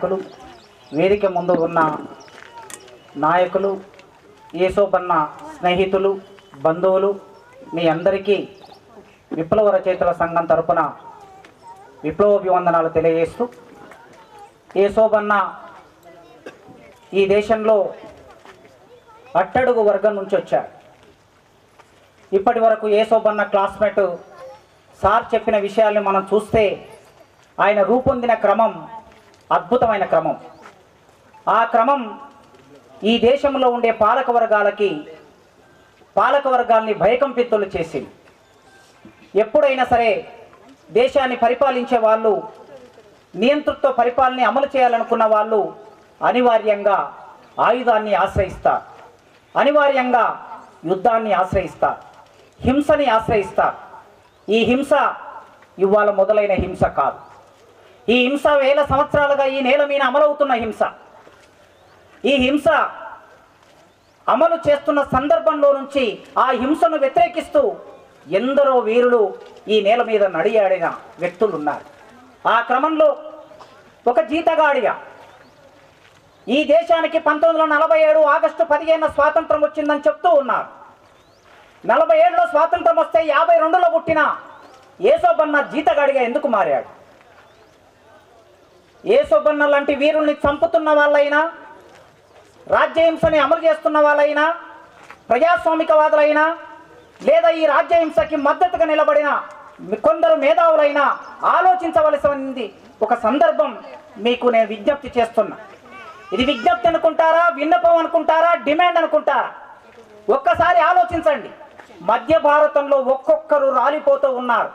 నాయకులు వేదిక ముందు ఉన్న నాయకులు ఏసోబన్న స్నేహితులు బంధువులు మీ అందరికీ విప్లవ రచయితల సంఘం తరపున విప్లవాభివందనాలు తెలియజేస్తూ ఏసోబన్న ఈ దేశంలో అట్టడుగు వర్గం నుంచి వచ్చారు. ఇప్పటి వరకు ఏసోబన్న క్లాస్మేట్ సార్ చెప్పిన విషయాల్ని మనం చూస్తే ఆయన రూపొందిన క్రమం అద్భుతమైన క్రమం. ఆ క్రమం ఈ దేశంలో ఉండే పాలక వర్గాలకి పాలక వర్గాల్ని భయకంపితులు చేసింది. ఎప్పుడైనా సరే దేశాన్ని పరిపాలించే వాళ్ళు నియంతృత్వ పరిపాలన అమలు చేయాలనుకున్న వాళ్ళు అనివార్యంగా ఆయుధాన్ని ఆశ్రయిస్తారు. అనివార్యంగా యుద్ధాన్ని ఆశ్రయిస్తారు. హింసని ఆశ్రయిస్తారు. ఈ హింస ఇవాళ మొదలైన హింస కాదు. ఈ హింస వేల సంవత్సరాలుగా ఈ నేల మీద అమలవుతున్న హింస. ఈ హింస అమలు చేస్తున్న సందర్భంలో నుంచి ఆ హింసను వ్యతిరేకిస్తూ ఎందరో వీరులు ఈ నేల మీద నడియాడిన వ్యక్తులు ఉన్నారు. ఆ క్రమంలో ఒక జీతగాడిగా ఈ దేశానికి పంతొమ్మిది వందల నలభై ఏడు ఆగస్టు పదిహేను స్వాతంత్రం వచ్చిందని చెప్తూ ఉన్నారు. నలభై ఏడులో స్వాతంత్రం వస్తే యాభై రెండులో పుట్టిన ఏసోబన్న జీతగాడిగా ఎందుకు మారాడు? ఏసోబన్న లాంటి వీరుల్ని చంపుతున్న వాళ్ళైనా రాజ్యహింసని అమలు చేస్తున్న వాళ్ళైనా ప్రజాస్వామికవాదులైనా లేదా ఈ రాజ్యహింసకి మద్దతుగా నిలబడిన కొందరు మేధావులైనా ఆలోచించవలసింది ఒక సందర్భం మీకు నేను విజ్ఞప్తి చేస్తున్నా. ఇది విజ్ఞప్తి అనుకుంటారా విన్నపం అనుకుంటారా డిమాండ్ అనుకుంటారా? ఒక్కసారి ఆలోచించండి. మధ్య భారతంలో ఒక్కొక్కరు రాలిపోతూ ఉన్నారు.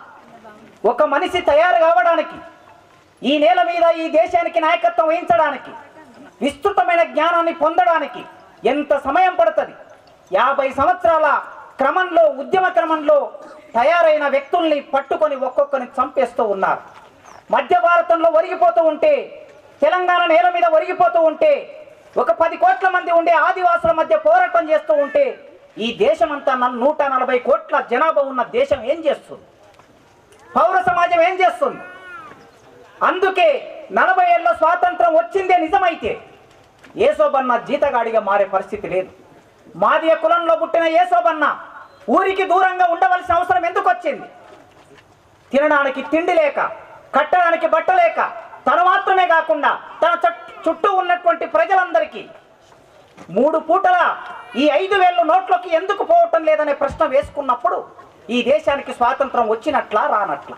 ఒక మనిషి తయారు కావడానికి ఈ నేల మీద ఈ దేశానికి నాయకత్వం వహించడానికి విస్తృతమైన జ్ఞానాన్ని పొందడానికి ఎంత సమయం పడుతుంది? యాభై సంవత్సరాల క్రమంలో ఉద్యమ క్రమంలో తయారైన వ్యక్తుల్ని పట్టుకొని ఒక్కొక్కరిని చంపేస్తూ ఉన్నారు. మధ్య భారతంలో ఒరిగిపోతూ ఉంటే తెలంగాణ నేల మీద ఒరిగిపోతూ ఉంటే ఒక పది కోట్ల మంది ఉండే ఆదివాసుల మధ్య పోరాటం చేస్తూ ఉంటే ఈ దేశం అంతా నూట నలభై కోట్ల జనాభా ఉన్న దేశం ఏం చేస్తుంది? పౌర సమాజం ఏం చేస్తుంది? అందుకే నలభై ఏళ్ళ స్వాతంత్రం వచ్చిందే నిజమైతే ఏసోబన్న జీతగాడిగా మారే పరిస్థితి లేదు. మాదియ కులంలో పుట్టిన ఏసోబన్న ఊరికి దూరంగా ఉండవలసిన అవసరం ఎందుకు వచ్చింది? తినడానికి తిండి లేక కట్టడానికి బట్ట లేక తను మాత్రమే కాకుండా తన చుట్టూ ఉన్నటువంటి ప్రజలందరికీ మూడు పూటల ఈ ఐదు వేల నోట్లోకి ఎందుకు పోవటం లేదనే ప్రశ్న వేసుకున్నప్పుడు ఈ దేశానికి స్వాతంత్రం వచ్చినట్లా రానట్లా.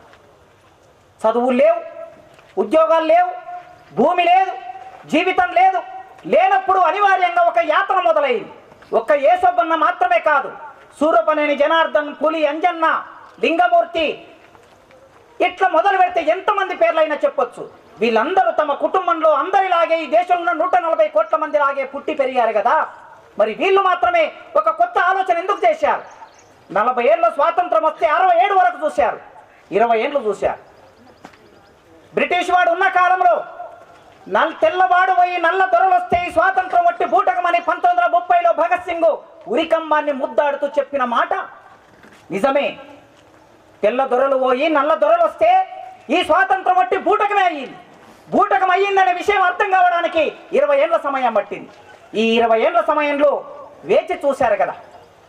చదువులు లేవు ఉద్యోగాలు లేవు భూమి లేదు జీవితం లేదు. లేనప్పుడు అనివార్యంగా ఒక యాత్ర మొదలైంది. ఒక్క ఏసొబ్బన్న మాత్రమే కాదు సూరపనేని జనార్దన్ పులి అంజన్న లింగమూర్తి ఇట్లా మొదలు పెడితే ఎంతమంది పేర్లైనా చెప్పొచ్చు. వీళ్ళందరూ తమ కుటుంబంలో అందరిలాగే ఈ దేశంలో నూట నలభై కోట్ల మంది లాగే పుట్టి పెరిగారు కదా. మరి వీళ్ళు మాత్రమే ఒక కొత్త ఆలోచన ఎందుకు చేశారు? నలభై ఏళ్ళ స్వాతంత్రం వస్తే అరవై ఏడు వరకు చూశారు. ఇరవై ఏళ్ళు చూశారు. బ్రిటిష్ వాడు ఉన్న కాలంలో నల్ తెల్లవాడు పోయి నల్ల దొరలు వస్తే ఈ స్వాతంత్రం వట్టి బూటకమని పంతొమ్మిది వందల ముప్పైలో భగత్ సింగ్ ఉరికంబాన్ని ముద్దాడుతూ చెప్పిన మాట. నిజమే. తెల్ల దొరలు పోయి నల్ల దొరలు వస్తే ఈ స్వాతంత్రం వట్టి బూటకమే అయ్యింది. బూటకం అయ్యిందనే విషయం అర్థం కావడానికి ఇరవై ఏళ్ళ సమయం పట్టింది. ఈ ఇరవై ఏళ్ళ సమయంలో వేచి చూశారు కదా.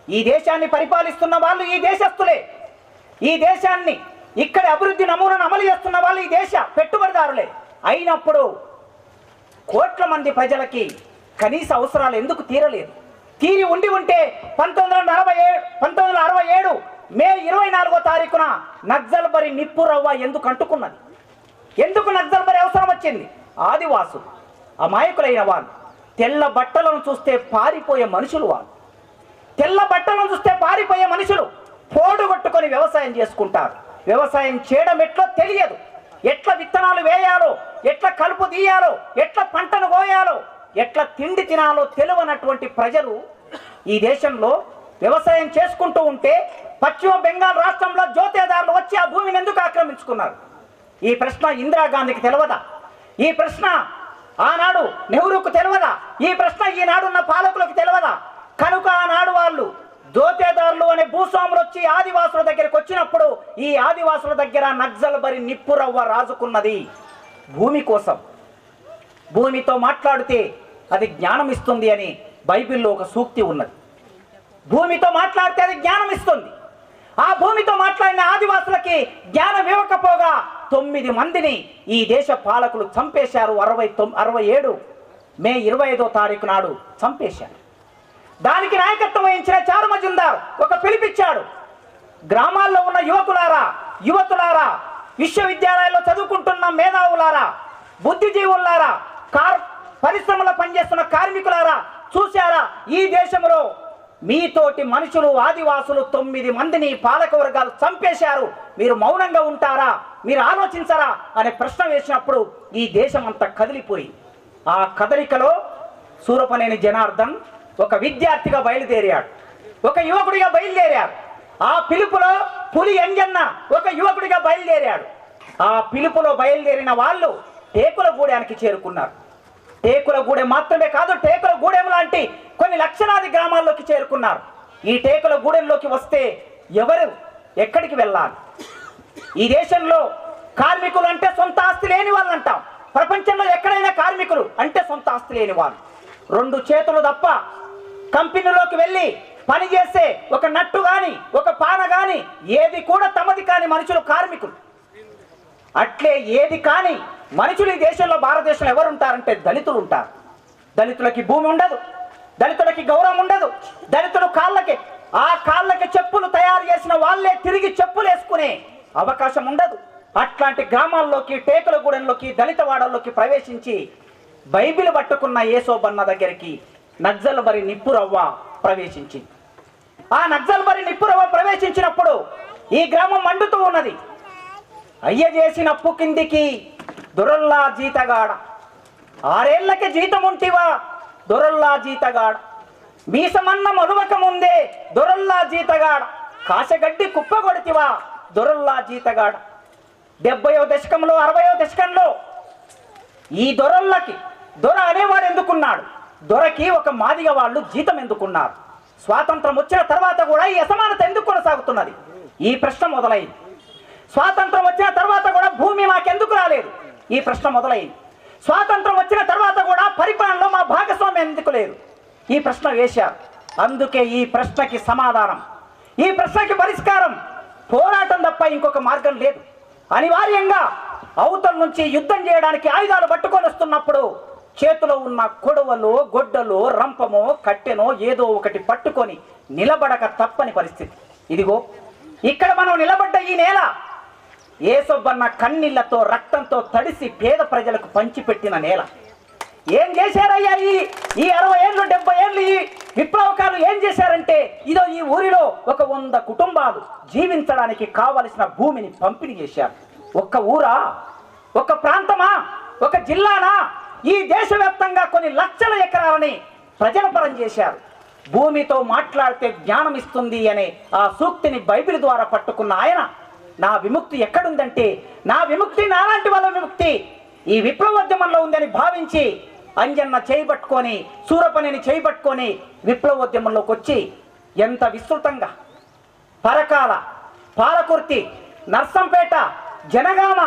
ఈ దేశాన్ని పరిపాలిస్తున్న వాళ్ళు ఈ దేశస్తులే ఈ దేశాన్ని ఇక్కడ అభివృద్ధి నమూనాను అమలు చేస్తున్న వాళ్ళు ఈ దేశ పెట్టుబడిదారులే. అయినప్పుడు కోట్ల మంది ప్రజలకి కనీస అవసరాలు ఎందుకు తీరలేదు? తీరి ఉండి ఉంటే పంతొమ్మిది వందల నలభై ఏడు పంతొమ్మిది వందల అరవై ఏడు మే ఇరవై నాలుగో తారీఖున నక్సల్బరి నిప్పు రవ్వ ఎందుకు అంటుకున్నది? ఎందుకు నక్సల్బరి అవసరం వచ్చింది? ఆదివాసులు అమాయకులైన వాళ్ళు తెల్ల బట్టలను చూస్తే పారిపోయే మనుషులు వాళ్ళు. తెల్ల బట్టలను చూస్తే పారిపోయే మనుషులు పోడుగొట్టుకొని వ్యవసాయం చేసుకుంటారు. వ్యవసాయం చేయడం ఎట్లా తెలియదు? ఎట్లా విత్తనాలు వేయాలో? ఎట్లా కలుపు తీయాలో? ఎట్లా పంటను కోయాలో? ఎట్లా తిండి తినాలో తెలియనటువంటి ప్రజలు ఈ దేశంలో వ్యవసాయం చేసుకుంటూ ఉంటే పశ్చిమ బెంగాల్ రాష్ట్రంలో జ్యోతేదారులు వచ్చి ఆ భూమిని ఎందుకు ఆక్రమించుకున్నారు? ఈ ప్రశ్న ఇందిరాగాంధీకి తెలియదా? ఈ ప్రశ్న ఆనాడు నెహ్రూకు తెలియదా? ఈ ప్రశ్న ఈనాడున్న పాలకులకు తెలియదా? కనుక ఆనాడు వాళ్ళు దోతేదారులు అనే భూస్వాములు వచ్చి ఆదివాసుల దగ్గరికి వచ్చినప్పుడు ఈ ఆదివాసుల దగ్గర నక్సల్ బరి నిప్పురవ్వ రాజుకున్నది భూమి కోసం. భూమితో మాట్లాడితే అది జ్ఞానం ఇస్తుంది అని బైబిల్లో ఒక సూక్తి ఉన్నది. భూమితో మాట్లాడితే అది జ్ఞానం ఇస్తుంది ఆ భూమితో మాట్లాడిన ఆదివాసులకి జ్ఞానం ఇవ్వకపోగా తొమ్మిది మందిని ఈ దేశ పాలకులు చంపేశారు. అరవై తొమ్ అరవై ఏడు మే ఇరవై ఐదో తారీఖు నాడు చంపేశారు. దానికి నాయకత్వం వహించిన చారు మజుందార్ ఒక పిలిపిచ్చాడు. గ్రామాల్లో ఉన్న యువకులారా యువతులారా విశ్వవిద్యాలయాల్లో చదువుకుంటున్న మేధావులారా బుద్ధిజీవులారా కార్ పరిశ్రమలో పనిచేస్తున్న కార్మికులారా చూశారా ఈ దేశంలో మీతోటి మనుషులు ఆదివాసులు తొమ్మిది మందిని పాలక వర్గాలు చంపేశారు. మీరు మౌనంగా ఉంటారా? మీరు ఆలోచించరా? అనే ప్రశ్న వేసినప్పుడు ఈ దేశం అంతా కదిలిపోయింది ఆ కదలికలో సూరపనేని జనార్దన్ ఒక విద్యార్థిగా బయలుదేరాడు. ఒక యువకుడిగా బయలుదేరాడు. ఆ పిలుపులో పులి ఎంజన్న ఒక యువకుడిగా బయలుదేరాడు. ఆ పిలుపులో బయలుదేరిన వాళ్ళు టేకుల గూడెనికి చేరుకున్నారు. టేకుల గూడెం మాత్రమే కాదు టేకుల గూడెం లాంటి కొన్ని లక్షలాది గ్రామాల్లోకి చేరుకున్నారు. ఈ టేకుల గూడెంలోకి వస్తే ఎవరు ఎక్కడికి వెళ్ళాలి? ఈ దేశంలో కార్మికులు అంటే సొంత ఆస్తి లేని వాళ్ళు అంటాం. ప్రపంచంలో ఎక్కడైనా కార్మికులు అంటే సొంత ఆస్తి లేని వాళ్ళు. రెండు చేతులు తప్ప కంపెనీలోకి వెళ్ళి పని చేసే ఒక నట్టు కానీ ఒక పాన కానీ ఏది కూడా తమది కాని మనుషులు కార్మికులు. అట్లే ఏది కాని మనుషులు ఈ దేశంలో భారతదేశంలో ఎవరు ఉంటారంటే దళితులు ఉంటారు. దళితులకి భూమి ఉండదు దళితులకి గౌరవం ఉండదు దళితులు కాళ్ళకి ఆ కాళ్ళకి చెప్పులు తయారు చేసిన వాళ్ళే తిరిగి చెప్పులు వేసుకునే అవకాశం ఉండదు. అట్లాంటి గ్రామాల్లోకి టేకులగూడెంలోకి దళిత వాడల్లోకి ప్రవేశించి బైబిల్ పట్టుకున్న ఏసోబన్న దగ్గరికి నక్సల్బరి నిప్పురవ్వ ప్రవేశించింది. ఆ నక్సల్బరి నిప్పురవ్వ ప్రవేశించినప్పుడు ఈ గ్రామం మండుతూ ఉన్నది. అయ్య చేసిన అప్పు కిందికి దొరల్లా జీతగాడ. ఆరేళ్ళకి జీతం ఉంటివా? దొరల్లా జీతగాడ. మీసమన్న మొదవక ముందే దొరల్లా జీతగాడ. కాసగడ్డి కుప్ప కొడితివా? దొరల్లా జీతగాడ. డెబ్బయో దశకంలో అరవయో దశకంలో ఈ దొరల్లకి దొర అనేవాడు ఎందుకున్నాడు? దొరకి ఒక మాదిగ వాళ్ళు జీతం ఎందుకున్నారు? స్వాతంత్రం వచ్చిన తర్వాత కూడా ఈ అసమానత ఎందుకు కొనసాగుతున్నది? ఈ ప్రశ్న మొదలైంది. స్వాతంత్రం వచ్చిన తర్వాత కూడా భూమి మాకెందుకు రాలేదు? ఈ ప్రశ్న మొదలైంది. స్వాతంత్రం వచ్చిన తర్వాత కూడా పరిపాలనలో మా భాగస్వామ్యం ఎందుకు లేదు? ఈ ప్రశ్న వేశారు. అందుకే ఈ ప్రశ్నకి సమాధానం. ఈ ప్రశ్నకి పరిష్కారం. పోరాటం తప్ప ఇంకొక మార్గం లేదు. అనివార్యంగా అవతల నుంచి యుద్ధం చేయడానికి ఆయుధాలు పట్టుకొని వస్తున్నప్పుడు చేతిలో ఉన్న కొడవలో గొడ్డలో రంపమో కట్టెనో ఏదో ఒకటి పట్టుకొని నిలబడక తప్పని పరిస్థితి. ఇదిగో ఇక్కడ మనం నిలబడ్డ ఈ నేల. ఏసొబ్బన్న కన్నీళ్ళతో రక్తంతో తడిసి పేద ప్రజలకు పంచిపెట్టిన నేల. ఏం చేశారయ్యా ఈ ఈ అరవై ఏళ్ళు డెబ్బై ఏళ్ళు ఈ విప్లవకాలు ఏం చేశారంటే ఇదో ఈ ఊరిలో ఒక వంద కుటుంబాలు జీవించడానికి కావలసిన భూమిని పంపిణీ చేశారు. ఒక్క ఊరా? ఒక ప్రాంతమా? ఒక జిల్లానా? ఈ దేశవ్యాప్తంగా కొన్ని లక్షల ఎకరాలని ప్రజల పరం చేశారు. భూమితో మాట్లాడితే జ్ఞానం ఇస్తుంది అనే ఆ సూక్తిని బైబిల్ ద్వారా పట్టుకున్న ఆయన నా విముక్తి ఎక్కడుందంటే నా విముక్తి నాలాంటి వాళ్ళ విముక్తి. ఈ విప్లవోద్యమంలో ఉందని భావించి అంజన్న చేయబట్టుకొని సూరపనిని చేయబట్టుకొని విప్లవోద్యమంలోకి వచ్చి ఎంత విస్తృతంగా. పరకాల పాలకుర్తి నర్సంపేట జనగామ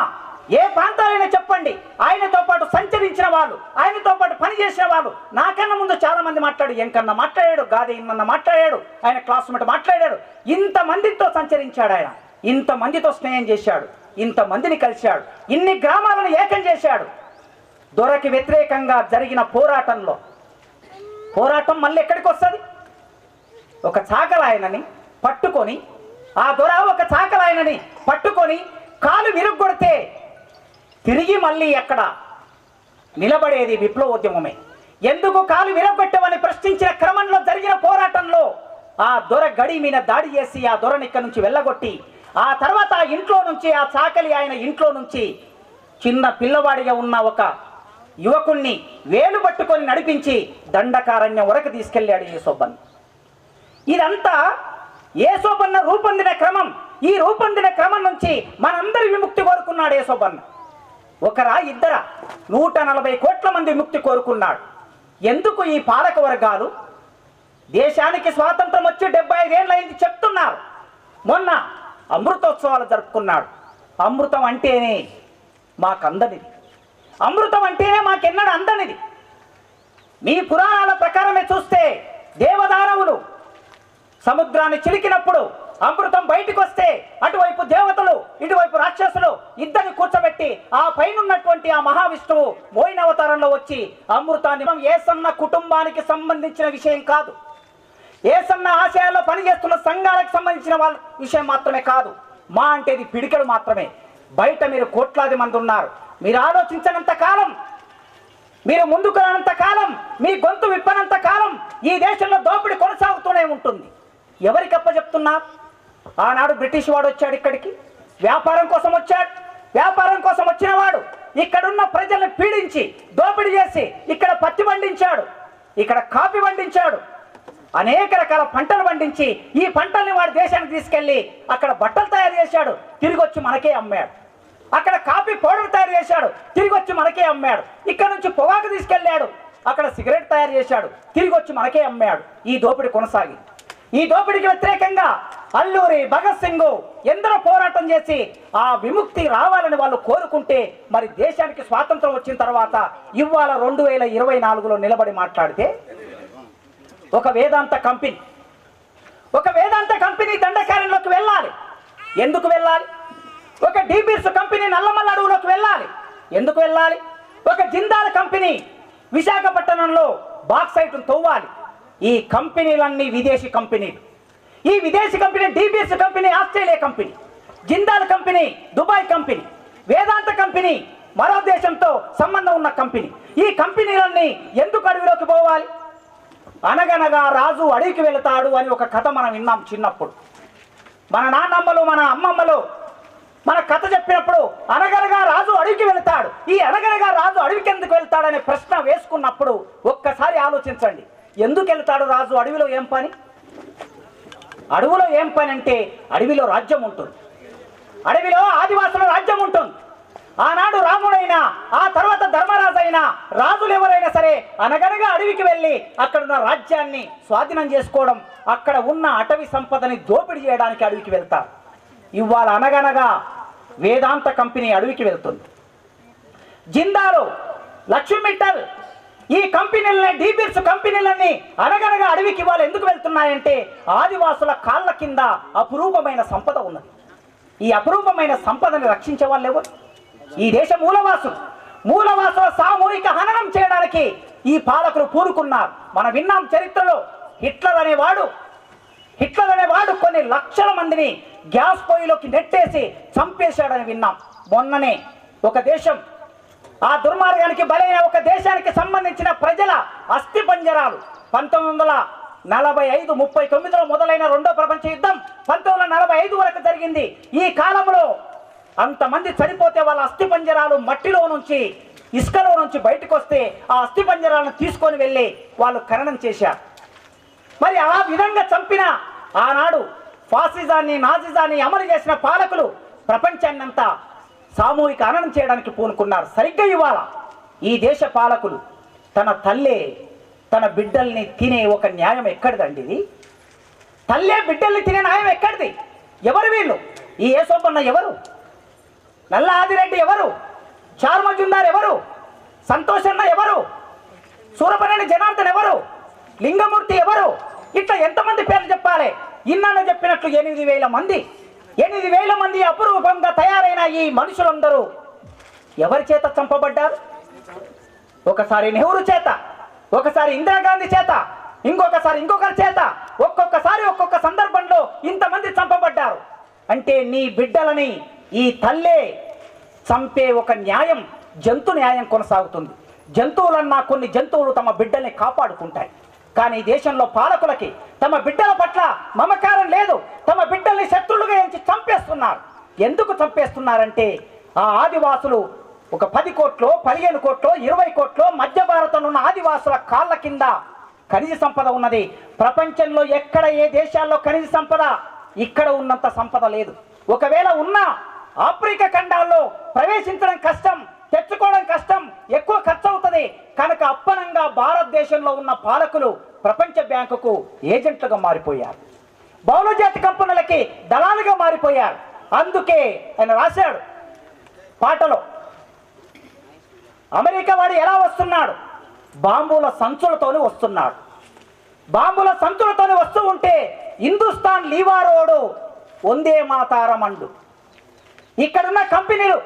ఏ ప్రాంతాలైనా చెప్పండి. ఆయనతో పాటు సంచరించిన వాళ్ళు ఆయనతో పాటు పనిచేసిన వాళ్ళు. నాకన్నా ముందు చాలా మంది మాట్లాడు. ఎంకన్నా మాట్లాడాడు గాదే ఇమ్మన్న మాట్లాడాడు ఆయన క్లాస్మేట్ మాట్లాడాడు. ఇంతమందితో సంచరించాడు ఆయన. ఇంతమందితో స్నేహం చేశాడు. ఇంతమందిని కలిశాడు. ఇన్ని గ్రామాలను ఏకం చేశాడు. దొరకి వ్యతిరేకంగా జరిగిన పోరాటంలో. పోరాటం మళ్ళీ ఎక్కడికి వస్తుంది? ఒక చాకలాయనని పట్టుకొని ఆ దొర ఒక చాకలాయనని పట్టుకొని కాలు విరుగ్గొడితే తిరిగి మళ్ళీ ఎక్కడ? నిలబడేది విప్లవోద్యమమే. ఎందుకు కాలు విరగొట్టమని ప్రశ్నించిన క్రమంలో జరిగిన పోరాటంలో ఆ దొర గడి మీద దాడి చేసి ఆ దొరని ఇక్కడ నుంచి వెళ్ళగొట్టి ఆ తర్వాత ఆ ఇంట్లో నుంచి ఆ చాకలి ఆయన ఇంట్లో నుంచి చిన్న పిల్లవాడిగా ఉన్న ఒక యువకుణ్ణి వేలు పట్టుకొని నడిపించి దండకారణ్యం వరకు తీసుకెళ్ళాడు యేసోబ్బన్ ఇదంతా యేసోబన్న రూపొందిన క్రమం. ఈ రూపొందిన క్రమం నుంచి మనందరి విముక్తి కోరుకున్నాడు యేసోబన్న. ఒకరా ఇద్దరా నూట నలభై కోట్ల మంది ముక్తి కోరుకున్నాడు. ఎందుకు ఈ పాలక వర్గాలు? దేశానికి స్వాతంత్రం వచ్చి డెబ్బై ఐదేళ్ళైంది చెప్తున్నారు. మొన్న అమృతోత్సవాలు జరుపుకున్నాడు. అమృతం అంటేనే మాకందనిది. అమృతం అంటేనే మాకెన్నడు అందనిది. మీ పురాణాల ప్రకారమే చూస్తే దేవదానవులు సముద్రాన్ని చిలికినప్పుడు అమృతం బయటికి వస్తే అటువైపు దేవతలు ఇటువైపు రాక్షసులు ఇద్దరిని కూర్చోబెట్టి ఆ పైనున్నటువంటి ఆ మహావిష్ణువు మోయిన అవతారంలో వచ్చి అమృతాన్ని ఏసన్న కుటుంబానికి సంబంధించిన విషయం కాదు. ఏసన్న ఆశయాల్లో పనిచేస్తున్న సంఘాలకు సంబంధించిన వాళ్ళ విషయం మాత్రమే కాదు. మా అంటే ఇది పిడికెడు మాత్రమే. బయట మీరు కోట్లాది మంది ఉన్నారు. మీరు ఆలోచించినంత కాలం మీరు ముందుకు రానంత కాలం మీ గొంతు విప్పనంత కాలం ఈ దేశంలో దోపిడీ కొనసాగుతూనే ఉంటుంది. ఎవరికి అప్పచెప్తున్నారు? ఆనాడు బ్రిటిష్ వాడు వచ్చాడు ఇక్కడికి. వ్యాపారం కోసం వచ్చాడు. వ్యాపారం కోసం వచ్చిన వాడు ఇక్కడున్న ప్రజలను పీడించి దోపిడీ చేసి ఇక్కడ పత్తి పండించాడు. ఇక్కడ కాఫీ పండించాడు. అనేక రకాల పంటలు పండించి ఈ పంటల్ని వాడి దేశానికి తీసుకెళ్ళి అక్కడ బట్టలు తయారు చేశాడు. తిరిగి వచ్చి మనకే అమ్మాడు. అక్కడ కాఫీ పౌడర్ తయారు చేశాడు. తిరిగి వచ్చి మనకే అమ్మాడు. ఇక్కడ నుంచి పొగాకు తీసుకెళ్ళాడు. అక్కడ సిగరెట్ తయారు చేశాడు. తిరిగి వచ్చి మనకే అమ్మాడు. ఈ దోపిడీ కొనసాగి ఈ దోపిడీకి వ్యతిరేకంగా అల్లూరి భగత్ సింగ్ ఎందరో పోరాటం చేసి ఆ విముక్తి రావాలని వాళ్ళు కోరుకుంటే మరి దేశానికి స్వాతంత్రం వచ్చిన తర్వాత ఇవాళ రెండు వేల ఇరవై నాలుగులో నిలబడి మాట్లాడితే ఒక వేదాంత కంపెనీ ఒక వేదాంత కంపెనీ దండకారంలోకి వెళ్ళాలి. ఎందుకు వెళ్ళాలి? ఒక డీబీర్స్ కంపెనీ నల్లమల్ల అడవులోకి వెళ్ళాలి. ఎందుకు వెళ్ళాలి? ఒక జిందాల్ కంపెనీ విశాఖపట్నంలో బాక్సైట్ను తవ్వాలి. ఈ కంపెనీలన్నీ విదేశీ కంపెనీలు. ఈ విదేశీ company DBS company Australia company Jindal company Dubai company Vedanta company మరో దేశంతో సంబంధం ఉన్న కంపెనీ. ఈ కంపెనీలన్నీ ఎందుకు అడవిలోకి పోవాలి? అనగనగా రాజు అడవికి వెళతాడు అని ఒక కథ మనం విన్నాం చిన్నప్పుడు. మన నాన్నమ్మలు మన అమ్మమ్మలు మన కథ చెప్పినప్పుడు అనగనగా రాజు అడవికి వెళ్తాడు. ఈ అనగనగా రాజు అడవికి ఎందుకు వెళ్తాడనే ప్రశ్న వేసుకున్నప్పుడు ఒక్కసారి ఆలోచించండి. ఎందుకు వెళ్తాడు రాజు అడవిలో? ఏం పని? అడవిలో ఏం పని అంటే అడవిలో రాజ్యం ఉంటుంది. అడవిలో ఆదివాసుల రాజ్యం ఉంటుంది. ఆనాడు రాముడైనా ఆ తర్వాత ధర్మరాజైనా అయినా రాజులు ఎవరైనా సరే అనగనగా అడవికి వెళ్ళి అక్కడున్న రాజ్యాన్ని స్వాధీనం చేసుకోవడం అక్కడ ఉన్న అటవీ సంపదని దోపిడీ చేయడానికి అడవికి వెళ్తారు. ఇవాళ అనగనగా వేదాంత కంపెనీ అడవికి వెళ్తుంది. జిందాలు లక్ష్మీ మిట్టల్ ఈ కంపెనీలని డీబీర్స్ కంపెనీలన్నీ అడగనగా అడవికి వాళ్ళు ఎందుకు వెళ్తున్నాయంటే ఆదివాసుల కాళ్ళ కింద అపురూపమైన సంపద ఉన్నది. ఈ అపురూపమైన సంపదని రక్షించే వాళ్ళు ఎవరు? ఈ దేశ మూలవాసులు. మూలవాసుల సామూహిక హననం చేయడానికి ఈ పాలకులు పూనుకున్నారు. మనం విన్నాం చరిత్రలో హిట్లర్ అనేవాడు. హిట్లర్ అనేవాడు కొన్ని లక్షల మందిని గ్యాస్ పొయ్యిలోకి నెట్టేసి చంపేశాడని విన్నాం. మొన్ననే ఒక దేశం ఆ దుర్మార్గానికి బలైన ఒక దేశానికి సంబంధించిన ప్రజల అస్థి పంజరాలు. పంతొమ్మిది వందల నలభై ఐదు ముప్పై తొమ్మిదిలో మొదలైన రెండో ప్రపంచ యుద్ధం పంతొమ్మిది వందల నలభై ఐదు వరకు జరిగింది. ఈ కాలంలో అంతమంది చనిపోతే వాళ్ళ అస్థి పంజరాలు మట్టిలో నుంచి ఇసుకలో నుంచి బయటకు వస్తే ఆ అస్థి పంజరాలను తీసుకొని వెళ్ళి వాళ్ళు ఖననం చేశారు. మరి ఆ విధంగా చంపిన ఆనాడు ఫాసిజాన్ని నాజిజాన్ని అమలు చేసిన పాలకులు ప్రపంచాన్నంతా సామూహిక అననం చేయడానికి పూనుకున్నారు. సరిగ్గా ఇవాళ ఈ దేశ పాలకులు తన తల్లే తన బిడ్డల్ని తినే ఒక న్యాయం ఎక్కడిదండి ఇది? తల్లే బిడ్డల్ని తినే న్యాయం ఎక్కడిది? ఎవరు వీళ్ళు? ఈ ఏసోపన్న ఎవరు? నల్ల ఆదిరెడ్డి ఎవరు? చార్మజుందార్ ఎవరు? సంతోషన్న ఎవరు? సూరపనేని జనార్దన్ ఎవరు? లింగమూర్తి ఎవరు? ఇట్లా ఎంతమంది పేర్లు చెప్పాలి? ఇన్నాళ్ళు చెప్పినట్లు ఎనిమిది వేల మంది ఎనిమిది వేల మంది అపురూపంగా తయారైన ఈ మనుషులందరూ ఎవరి చేత చంపబడ్డారు? ఒకసారి నెహ్రూ చేత ఒకసారి ఇందిరాగాంధీ చేత ఇంకొకసారి ఇంకొకరి చేత ఒక్కొక్కసారి ఒక్కొక్క సందర్భంలో ఇంతమంది చంపబడ్డారు. అంటే నీ బిడ్డలని ఈ తల్లే చంపే ఒక న్యాయం జంతు న్యాయం కొనసాగుతుంది. జంతువులన్నా కొన్ని జంతువులు తమ బిడ్డల్ని కాపాడుకుంటాయి. కానీ ఈ దేశంలో పాలకులకి తమ బిడ్డల పట్ల మమకారం లేదు. తమ బిడ్డల్ని శత్రులుగా ఎంచి చంపేస్తున్నారు. ఎందుకు చంపేస్తున్నారంటే ఆ ఆదివాసులు ఒక పది కోట్లో పదిహేను కోట్లో ఇరవై కోట్లో మధ్య భారతంలో ఉన్న ఆదివాసుల కాళ్ళ కింద ఖనిజ సంపద ఉన్నది. ప్రపంచంలో ఎక్కడ ఏ దేశాల్లో ఖనిజ సంపద? ఇక్కడ ఉన్నంత సంపద లేదు. ఒకవేళ ఉన్నా ఆఫ్రికా ఖండాల్లో ప్రవేశించడం కష్టం. తెచ్చుకోవడం కష్టం ఎక్కువ ఖర్చు అవుతుంది కనుక అప్పనంగా భారతదేశంలో ఉన్న పాలకులు ప్రపంచ బ్యాంకుకు ఏజెంట్లుగా మారిపోయారు. బహుళజాతి కంపెనీలకి దళాలుగా మారిపోయారు. అందుకే ఆయన రాశాడు పాటలో అమెరికా వాడు ఎలా వస్తున్నాడు? బాంబుల సంచులతోనే వస్తున్నాడు. బాంబుల సంచులతోనే వస్తూ ఉంటే హిందుస్థాన్ లీవారోడు వందే మాతారమండు. ఇక్కడున్న కంపెనీలు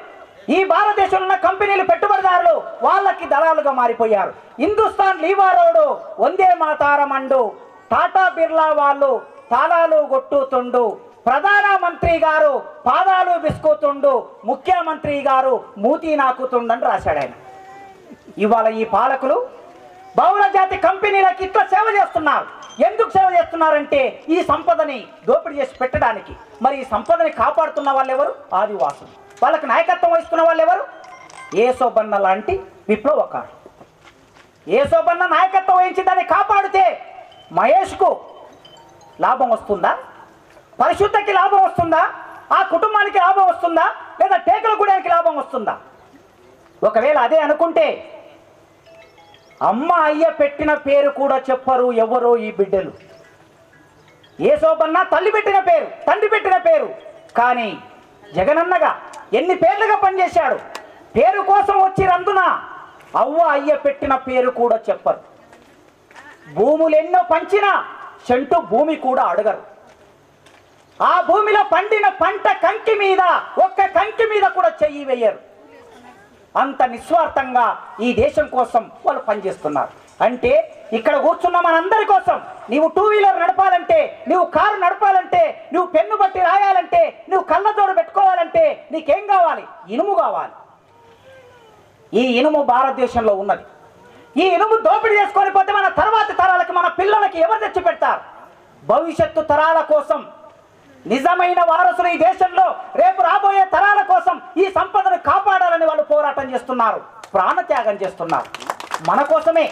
ఈ భారతదేశంలో ఉన్న కంపెనీలు పెట్టుబడిదారులు వాళ్ళకి దళాలుగా మారిపోయారు. హిందుస్థాన్ లీవారోడు వందే మాతారమండు టాటా బిర్లా వాళ్ళు తాళాలు కొట్టుతుండు. ప్రధాన మంత్రి గారు పాదాలు విసుకుతుండు. ముఖ్యమంత్రి గారు మూతి నాకుతుండని రాశాడు ఆయన. ఇవాళ ఈ పాలకులు బహుళ జాతి కంపెనీలకు ఇట్లా సేవ చేస్తున్నారు. ఎందుకు సేవ చేస్తున్నారంటే ఈ సంపదని దోపిడీ చేసి పెట్టడానికి. మరి ఈ సంపదని కాపాడుతున్న వాళ్ళు ఎవరు ఆదివాసులు. వాళ్ళకి నాయకత్వం వహిస్తున్న వాళ్ళు ఎవరు? ఏసోబన్న లాంటి విప్లవకారులు ఏసోబన్న నాయకత్వం వహించి దాన్ని కాపాడితే మహేష్కు లాభం వస్తుందా? పరిశుద్ధకి లాభం వస్తుందా? ఆ కుటుంబానికి లాభం వస్తుందా? లేదా టేకుల గుడానికి లాభం వస్తుందా? ఒకవేళ అదే అనుకుంటే అమ్మ అయ్య పెట్టిన పేరు కూడా చెప్పరు ఎవరో ఈ బిడ్డలు. ఏ శోభన్న తల్లి పెట్టిన పేరు తండ్రి పెట్టిన పేరు. కానీ జగనన్నగా ఎన్ని పేర్లుగా పనిచేశాడు? పేరు కోసం వచ్చిరందున అవ్వ అయ్య పెట్టిన పేరు కూడా చెప్పరు. భూములు ఎన్నో పంచినా చెంటు భూమి కూడా అడగరు. ఆ భూమిలో పండిన పంట కంకి మీద ఒక్క కంకి మీద కూడా చెయ్యి వేయరు. అంత నిస్వార్థంగా ఈ దేశం కోసం వాళ్ళు పనిచేస్తున్నారు. అంటే ఇక్కడ కూర్చున్న మనందరి కోసం నీవు టూ వీలర్ నడపాలంటే నువ్వు కారు నడపాలంటే నువ్వు పెన్ను బట్టి రాయాలంటే నువ్వు కళ్ళజోడు పెట్టుకోవాలంటే నీకేం కావాలి? ఇనుము కావాలి. ఈ ఇనుము భారతదేశంలో ఉన్నది. ఈ ఇనుము దోపిడీ చేసుకొని పోతే మన తర్వాతి తరాలకి మన పిల్లలకి ఎవరు తెచ్చి పెడతారు? భవిష్యత్తు తరాల కోసం నిజమైన వారసులు ఈ దేశంలో రేపు రాబోయే తరాల కోసం ఈ సంపదను కాపాడాలని వాళ్ళు పోరాటం చేస్తున్నారు ప్రాణత్యాగం చేస్తున్నారు. మన కోసమే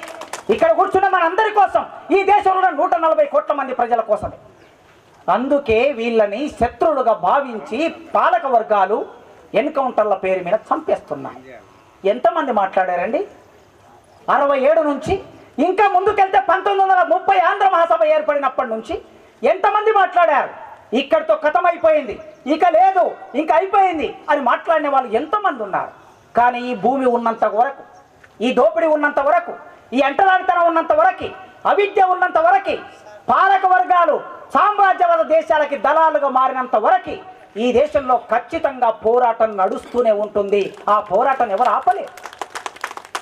ఇక్కడ కూర్చున్న మనందరి కోసం ఈ దేశంలో నూట నలభై కోట్ల మంది ప్రజల కోసమే. అందుకే వీళ్ళని శత్రువులుగా భావించి పాలక వర్గాలు ఎన్కౌంటర్ల పేరు మీద చంపేస్తున్నాయి. ఎంతమంది మాట్లాడారండి? అరవై ఏడు నుంచి ఇంకా ముందుకెళ్తే పంతొమ్మిది వందల ముప్పై ఆంధ్ర మహాసభ ఏర్పడినప్పటి నుంచి ఎంతమంది మాట్లాడారు? ఇక్కడితో అయిపోయింది ఇక లేదు ఇంకా అయిపోయింది అని మాట్లాడిన వాళ్ళు ఎంతమంది ఉన్నారు? కానీ ఈ భూమి ఉన్నంత వరకు ఈ దోపిడీ ఉన్నంత వరకు ఈ అంటరానితనం ఉన్నంత వరకు అవిద్య ఉన్నంత వరకు పాలక వర్గాలు సామ్రాజ్యవాద దేశాలకి దళాలుగా మారినంత వరకు ఈ దేశంలో ఖచ్చితంగా పోరాటం నడుస్తూనే ఉంటుంది. ఆ పోరాటం ఎవరు ఆపలేరు?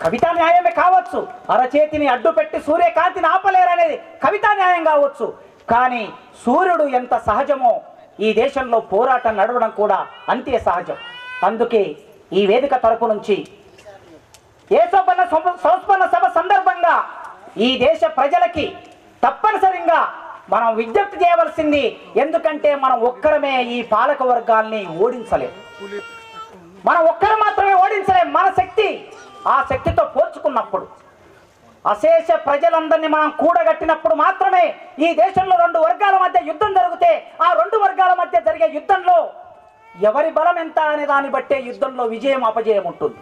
కవితా న్యాయమే కావచ్చు. అరచేతిని అడ్డు పెట్టి సూర్యకాంతిని ఆపలేరనేది కవితా న్యాయం కావచ్చు. కానీ సూర్యుడు ఎంత సహజమో ఈ దేశంలో పోరాటం నడవడం కూడా అంతే సహజం. అందుకే ఈ వేదిక తరపు నుంచి ఏసోపన్న సంస్మరణ సభ సందర్భంగా ఈ దేశ ప్రజలకి తప్పనిసరిగా మనం విజ్ఞప్తి చేయవలసింది ఎందుకంటే మనం ఒక్కరమే ఈ పాలక వర్గాల్ని ఓడించలేం. మనం ఒక్కరు మాత్రమే ఓడించలేం. మన శక్తి ఆ శక్తితో పోల్చుకున్నప్పుడు అశేష ప్రజలందరినీ మనం కూడగట్టినప్పుడు మాత్రమే ఈ దేశంలో రెండు వర్గాల మధ్య యుద్ధం జరిగితే ఆ రెండు వర్గాల మధ్య జరిగే యుద్ధంలో ఎవరి బలం ఎంత అనే దాన్ని బట్టే యుద్ధంలో విజయం అపజయం ఉంటుంది.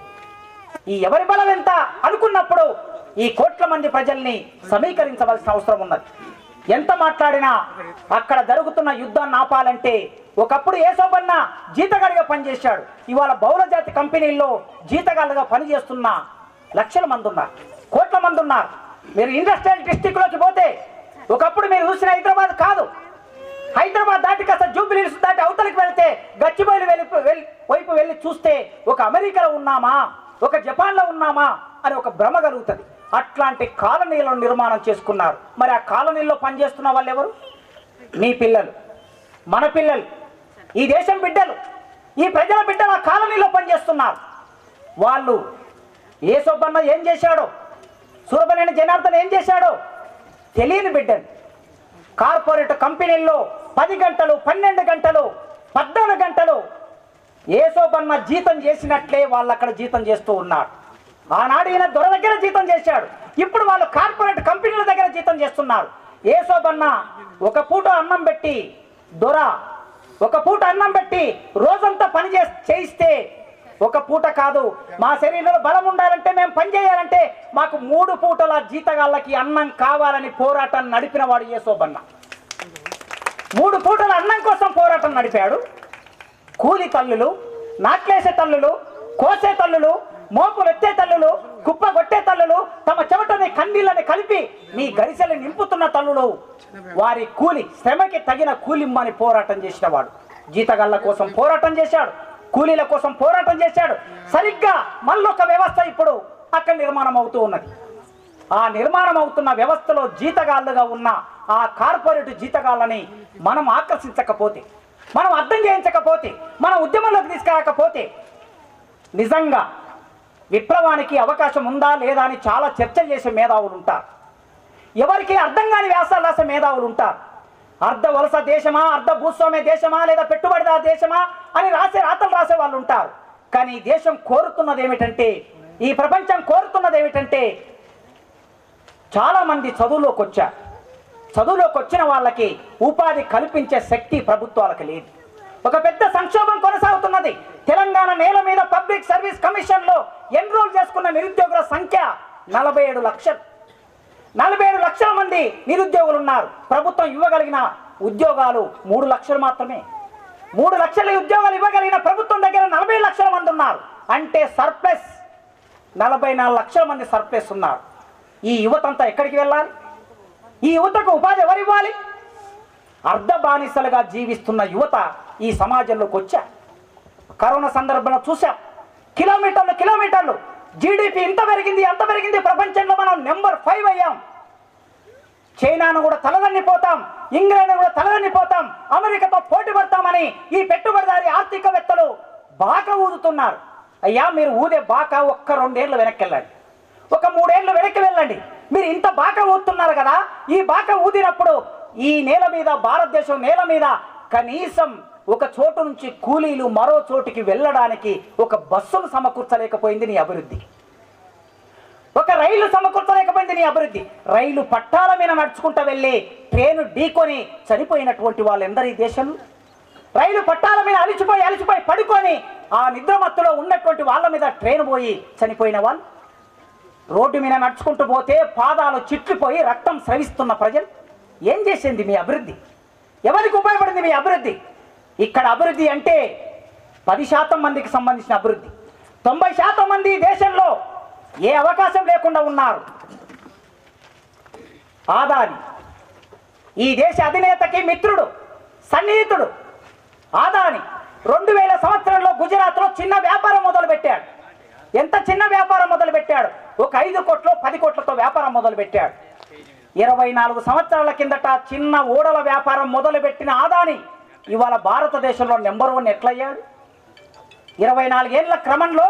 ఈ ఎవరి బలం ఎంత అనుకున్నప్పుడు ఈ కోట్ల మంది ప్రజల్ని సమీకరించవలసిన అవసరం ఉన్నది. ఎంత మాట్లాడినా అక్కడ జరుగుతున్న యుద్ధాన్ని ఆపాలంటే ఒకప్పుడు ఏసోబన్న జీతగాడిగా పనిచేశాడు. ఇవాళ బహుళ జాతి కంపెనీల్లో జీతగాళ్ళుగా పనిచేస్తున్న లక్షల మంది ఉన్నారు కోట్ల మంది ఉన్నారు. మీరు ఇండస్ట్రియల్ డిస్టిక్లోకి పోతే ఒకప్పుడు మీరు చూసిన హైదరాబాద్ కాదు. హైదరాబాద్ దాటి కాస్త జూబిలీ దాటి అవతలికి వెళ్తే గచ్చిబౌలి వెళ్ళి- వైపు వెళ్ళి చూస్తే ఒక అమెరికాలో ఉన్నామా? ఒక జపాన్లో ఉన్నామా అని ఒక భ్రమ కలుగుతుంది. అట్లాంటి కాలనీలను నిర్మాణం చేసుకున్నారు. మరి ఆ కాలనీల్లో పనిచేస్తున్న వాళ్ళు ఎవరు మీ పిల్లలు. మన పిల్లలు. ఈ దేశం బిడ్డలు. ఈ ప్రజల బిడ్డలు ఆ కాలనీలో పనిచేస్తున్నారు. వాళ్ళు ఏ సొబ్బన్న ఏం చేశాడో? సూరబనేని జనార్దన్ ఏం చేశాడో? తెలియని బిడ్డలు. కార్పొరేట్ కంపెనీల్లో పది గంటలు పన్నెండు గంటలు పద్నాలుగు గంటలు ఏసోబన్న జీతం చేసినట్లే వాళ్ళు అక్కడ జీతం చేస్తూ ఉన్నారు ఆనాడు ఈయన దొర దగ్గర జీతం చేశాడు. ఇప్పుడు వాళ్ళు కార్పొరేట్ కంపెనీల దగ్గర జీతం చేస్తున్నారు. ఏసోబన్న ఒక పూట అన్నం పెట్టి దొర ఒక పూట అన్నం పెట్టి రోజంతా పని చే చేయిస్తే ఒక పూట కాదు. మా శరీరంలో బలం ఉండాలంటే మేము పని చేయాలంటే మాకు మూడు పూటల జీతగాళ్ళకి అన్నం కావాలని పోరాటం నడిపిన వాడు మూడు పూటల అన్నం కోసం పోరాటం నడిపాడు. కూలి తల్లులు నాట్లేసే తల్లులు కోసే తల్లులు మోపులు ఎత్తే తల్లులు కుప్ప కొట్టే తల్లులు తమ చెమటని కన్నీళ్ళని కలిపి మీ గరిసెలు నింపుతున్న తల్లులు. వారి కూలి శ్రమకి తగిన కూలిమ్మని పోరాటం చేసిన వాడు జీతగాళ్ళ కోసం పోరాటం చేశాడు. కూలీల కోసం పోరాటం చేశాడు. సరిగ్గా మళ్ళొక వ్యవస్థ ఇప్పుడు అక్కడ నిర్మాణం అవుతూ ఉన్నది. ఆ నిర్మాణం అవుతున్న వ్యవస్థలో జీతగాళ్ళుగా ఉన్న ఆ కార్పొరేట్ జీతగాళ్ళని మనం ఆకర్షించకపోతే మనం అర్థం చేయించకపోతే మన ఉద్యమంలోకి తీసుకురాకపోతే నిజంగా విప్లవానికి అవకాశం ఉందా లేదా అని చాలా చర్చ చేసే మేధావులు ఉంటారు. ఎవరికి అర్థం కాని వ్యాసాలు రాసే మేధావులు ఉంటారు. అర్ధ వలస దేశమా అర్ధ భూస్వామ్య దేశమా లేదా పెట్టుబడిదారు దేశమా అని రాసే రాతలు రాసే వాళ్ళు ఉంటారు. కానీ ఈ దేశం కోరుతున్నది ఏమిటంటే ఈ ప్రపంచం కోరుతున్నది ఏమిటంటే చాలామంది చదువులోకి వచ్చారు. చదువులోకి వచ్చిన వాళ్ళకి ఉపాధి కల్పించే శక్తి ప్రభుత్వాలకు లేదు. ఒక పెద్ద సంక్షోభం కొనసాగుతున్నది. తెలంగాణ నేల మీద పబ్లిక్ సర్వీస్ కమిషన్లో ఎన్రోల్ చేసుకున్న నిరుద్యోగుల సంఖ్య నలభై ఏడు లక్షలు. నలభై ఏడు లక్షల మంది నిరుద్యోగులు ఉన్నారు ప్రభుత్వం ఇవ్వగలిగిన ఉద్యోగాలు మూడు లక్షలు మాత్రమే. మూడు లక్షల ఉద్యోగాలు ఇవ్వగలిగిన ప్రభుత్వం దగ్గర నలభై లక్షల మంది ఉన్నారు. అంటే సర్ప్లస్. నలభై నాలుగు లక్షల మంది సర్ప్లస్ ఉన్నారు. ఈ యువతంతా ఎక్కడికి వెళ్ళాలి? ఈ యువతకు ఉపాధి ఎవరు ఇవ్వాలి అర్ధ బానిసలుగా జీవిస్తున్న యువత ఈ సమాజంలోకి వచ్చా? కరోనా సందర్భంలో చూసాం? కిలోమీటర్లు కిలోమీటర్లు. జీడిపి ఇంత పెరిగింది అంత పెరిగింది. ప్రపంచంలో మనం నెంబర్ ఫైవ్ అయ్యాం. చైనాను కూడా తలదన్నిపోతాం ఇంగ్లాండ్ కూడా తలదన్నిపోతాం అమెరికాతో పోటీ పడతామని ఈ పెట్టుబడిదారి ఆర్థికవేత్తలు బాగా ఊదుతున్నారు. అయ్యా మీరు ఊదే బాకా ఒక్క రెండేళ్ళు వెనక్కి వెళ్ళండి. ఒక మూడేళ్ళు వెనక్కి వెళ్ళండి. మీరు ఇంత బాగా ఊతున్నారు కదా ఈ బాగా ఊదినప్పుడు ఈ నేల మీద భారతదేశం నేల మీద కనీసం ఒక చోటు నుంచి కూలీలు మరో చోటికి వెళ్ళడానికి ఒక బస్సును సమకూర్చలేకపోయింది నీ అభివృద్ధి. ఒక రైలు సమకూర్చలేకపోయింది నీ అభివృద్ధి. రైలు పట్టాల మీద నడుచుకుంటూ వెళ్ళి ట్రైను ఢీకొని చనిపోయినటువంటి వాళ్ళందరి దేశం ఈ దేశంలో? రైలు పట్టాల మీద అలిచిపోయి అలిచిపోయి పడుకొని ఆ నిద్రమత్తులో ఉన్నటువంటి వాళ్ళ మీద ట్రైన్ పోయి చనిపోయిన వాళ్ళు? రోడ్డు మీద నడుచుకుంటూ పోతే పాదాలు చిట్లిపోయి రక్తం స్రవిస్తున్న ప్రజలు. ఏం చేసింది మీ అభివృద్ధి? ఎవరికి ఉపయోగపడింది మీ అభివృద్ధి? ఇక్కడ అభివృద్ధి అంటే పది శాతం మందికి సంబంధించిన అభివృద్ధి. తొంభై శాతం మంది ఈ దేశంలో ఏ అవకాశం లేకుండా ఉన్నారు? ఆదాని. ఈ దేశ అధినేతకి మిత్రుడు సన్నిహితుడు. ఆదాని. రెండు వేల సంవత్సరంలో గుజరాత్లో చిన్న వ్యాపారం మొదలు పెట్టాడు ఎంత చిన్న వ్యాపారం మొదలు పెట్టాడు ఒక ఐదు కోట్లు పది కోట్లతో వ్యాపారం మొదలుపెట్టాడు. ఇరవై నాలుగు సంవత్సరాల కిందట చిన్న ఓడల వ్యాపారం మొదలుపెట్టిన ఆదాని ఇవాళ భారతదేశంలో నెంబర్ వన్ ఎట్లయ్యాడు? ఇరవై నాలుగేళ్ళ క్రమంలో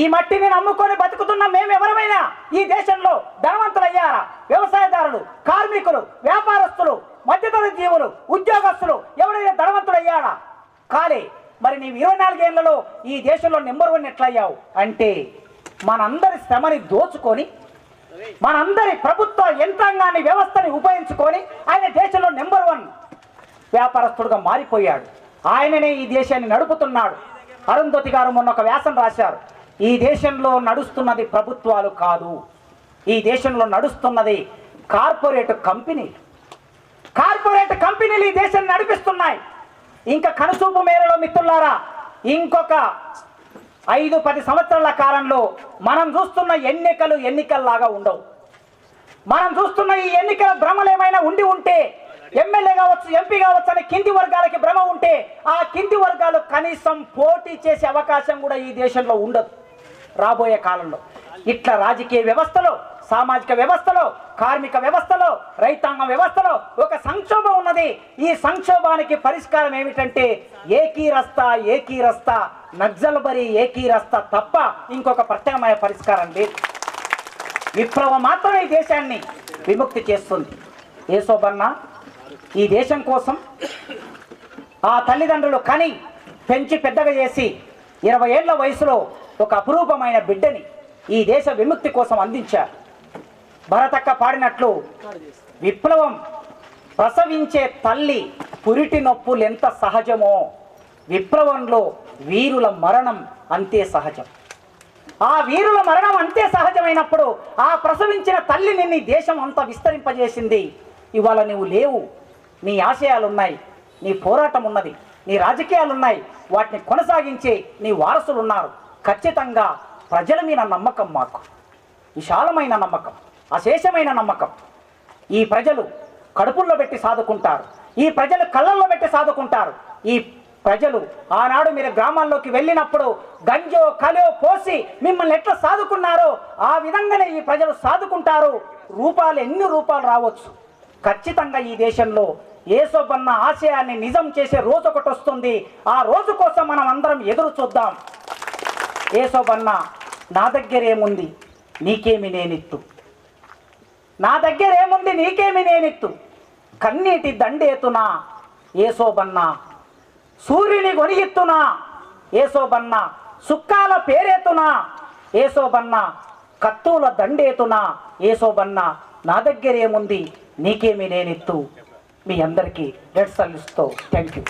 ఈ మట్టిని నమ్ముకొని బతుకుతున్న మేము ఎవరమైనా ఈ దేశంలో ధనవంతులయ్యారా? వ్యవసాయదారులు కార్మికులు వ్యాపారస్తులు మధ్యతరగతి జీవులు ఉద్యోగస్తులు ఎవరైనా ధనవంతుడయ్యాడా కాలే మరి నీవు ఇరవై నాలుగేళ్ళలో ఈ దేశంలో నెంబర్ వన్ ఎట్లయ్యావు? అంటే మనందరి శ్రమని దోచుకొని మనందరి ప్రభుత్వ యంత్రాంగాన్ని వ్యవస్థని ఉపయోగించుకొని ఆయన దేశంలో నెంబర్ వన్ వ్యాపారస్తుడుగా మారిపోయాడు. ఆయననే ఈ దేశాన్ని నడుపుతున్నాడు. అరుంధతి గారు మొన్న ఒక వ్యాసం రాశారు. ఈ దేశంలో నడుస్తున్నది ప్రభుత్వాలు కాదు. ఈ దేశంలో నడుస్తున్నది కార్పొరేట్ కంపెనీ. కార్పొరేట్ కంపెనీలు ఈ దేశాన్ని నడిపిస్తున్నాయి. ఇంకా కనుసూపు మేరలో మిత్రులారా ఇంకొక ఐదు పది సంవత్సరాల కాలంలో మనం చూస్తున్న ఎన్నికలు ఎన్నికల్లాగా ఉండవు. మనం చూస్తున్న ఈ ఎన్నికల భ్రమలు ఏమైనా ఉండి ఉంటే ఎమ్మెల్యే కావచ్చు ఎంపీ కావచ్చు అనే కింది వర్గాలకి భ్రమ ఉంటే ఆ కింది వర్గాలు కనీసం పోటీ చేసే అవకాశం కూడా ఈ దేశంలో ఉండదు రాబోయే కాలంలో. ఇట్లా రాజకీయ వ్యవస్థలో సామాజిక వ్యవస్థలో కార్మిక వ్యవస్థలో రైతాంగ వ్యవస్థలో ఒక సంక్షోభం ఉన్నది. ఈ సంక్షోభానికి పరిష్కారం ఏమిటంటే ఏకీ రస్తా ఏకీ రస్తా నక్సల్బరి ఏకీ రస్తా తప్ప ఇంకొక ప్రత్యామ్నాయ పరిష్కారం లేదు. విప్లవం మాత్రమే ఈ దేశాన్ని విముక్తి చేస్తుంది. ఏసోబన్న ఈ దేశం కోసం ఆ తల్లిదండ్రులు కని పెంచి పెద్దగా చేసి ఇరవై ఏళ్ళ వయసులో ఒక అపురూపమైన బిడ్డని ఈ దేశ విముక్తి కోసం అందించారు. భరతక్క పాడినట్లు విప్లవం ప్రసవించే తల్లి పురిటి నొప్పులు ఎంత సహజమో? విప్లవంలో వీరుల మరణం అంతే సహజం. ఆ వీరుల మరణం అంతే సహజమైనప్పుడు ఆ ప్రసవించిన తల్లి నిన్ను దేశం అంతా విస్తరింపజేసింది. ఇవాళ నువ్వు లేవు. నీ ఆశయాలున్నాయి. నీ పోరాటం ఉన్నది నీ రాజకీయాలు ఉన్నాయి వాటిని కొనసాగించే నీ వారసులు ఉన్నారు ఖచ్చితంగా ప్రజల మీద నమ్మకం మాకు. విశాలమైన నమ్మకం. అశేషమైన నమ్మకం. ఈ ప్రజలు కడుపుల్లో పెట్టి సాదుకుంటారు. ఈ ప్రజలు కళ్ళల్లో పెట్టి సాదుకుంటారు. ఈ ప్రజలు ఆనాడు మీరు గ్రామాల్లోకి వెళ్ళినప్పుడు గంజో కలో పోసి మిమ్మల్ని ఎట్లా సాదుకున్నారో ఆ విధంగానే ఈ ప్రజలు సాదుకుంటారు. రూపాలు ఎన్ని రూపాలు రావచ్చు? ఖచ్చితంగా ఈ దేశంలో ఏసోబన్న ఆశయాన్ని నిజం చేసే రోజు ఒకటి వస్తుంది. ఆ రోజు కోసం మనం అందరం ఎదురు చూద్దాం. ఏసోబన్న నా దగ్గరేముంది? నీకేమి నేనిత్తు? నా దగ్గర ఏముంది నీకేమి నేనిత్తు? కన్నీటి దండేతునా? ఏసోబన్నా. సూర్యుని గొనిగిత్తునా ఏసోబన్నా. సుక్కాల పేరేతునా? ఏసోబన్నా. కత్తుల దండేతునా? ఏసోబన్నా. నా దగ్గర ఏముంది? నీకేమి నేనిత్తు? మీ అందరికీ రెడ్ సల్లిస్తో థ్యాంక్ యూ